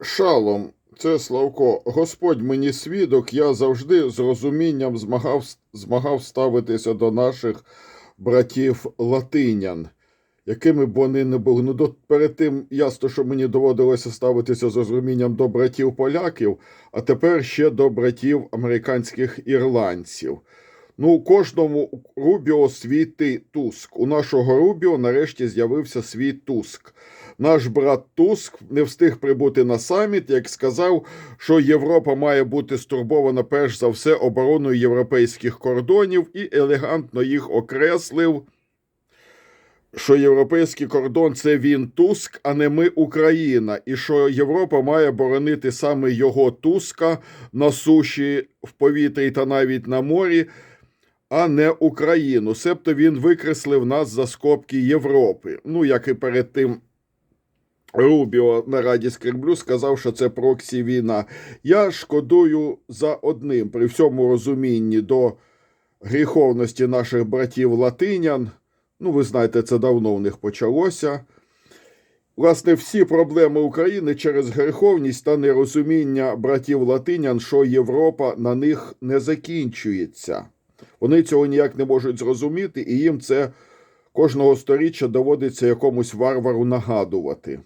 Шалом, це Славко. Господь мені свідок, я завжди з розумінням змагав, змагав ставитися до наших братів латинян, якими б вони не були. Ну, до, перед тим ясно, що мені доводилося ставитися з розумінням до братів поляків, а тепер ще до братів американських ірландців. Ну, у кожному Рубіо світи Туск. У нашого Рубіо нарешті з'явився свій Туск. Наш брат Туск не встиг прибути на саміт, як сказав, що Європа має бути стурбована перш за все обороною європейських кордонів і елегантно їх окреслив, що європейський кордон це він Туск, а не ми Україна, і що Європа має боронити саме його Туска на суші, в повітрі та навіть на морі, а не Україну. Себто він викреслив нас за скобки Європи. Ну, як і перед тим Рубіо на Раді Скріблю сказав, що це проксі війна. Я шкодую за одним при всьому розумінні до гріховності наших братів латинян. Ну, ви знаєте, це давно в них почалося. Власне, всі проблеми України через гріховність та нерозуміння братів латинян, що Європа на них не закінчується. Вони цього ніяк не можуть зрозуміти, і їм це кожного сторіччя доводиться якомусь варвару нагадувати.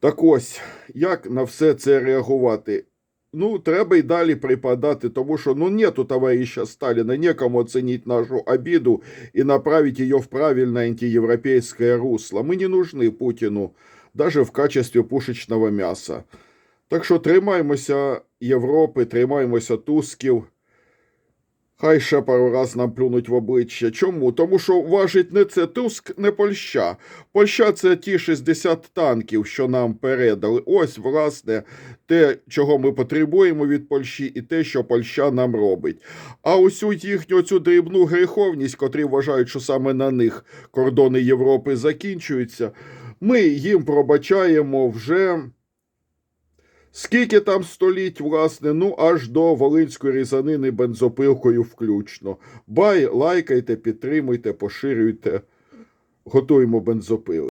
Так ось, як на все це реагувати? Ну, треба й далі припадати, тому що ну нету товарища Сталина, некому оценить нашу обиду и направить ее в правильное антиевропейское русло. Мы не нужны Путину, даже в качестве пушечного мяса. Так що тримаємося Європи, тримаємося Тусків. Хай ще пару раз нам плюнуть в обличчя. Чому? Тому що важить не це Туск, не Польща. Польща це ті 60 танків, що нам передали. Ось, власне, те, чого ми потребуємо від Польщі, і те, що Польща нам робить. А усю їхню цю дрібну гріховність, котрі вважають, що саме на них кордони Європи закінчуються, ми їм пробачаємо вже. Скільки там століть, власне, ну аж до Волинської різанини бензопилкою включно. Бай, лайкайте, підтримуйте, поширюйте. Готуємо бензопили.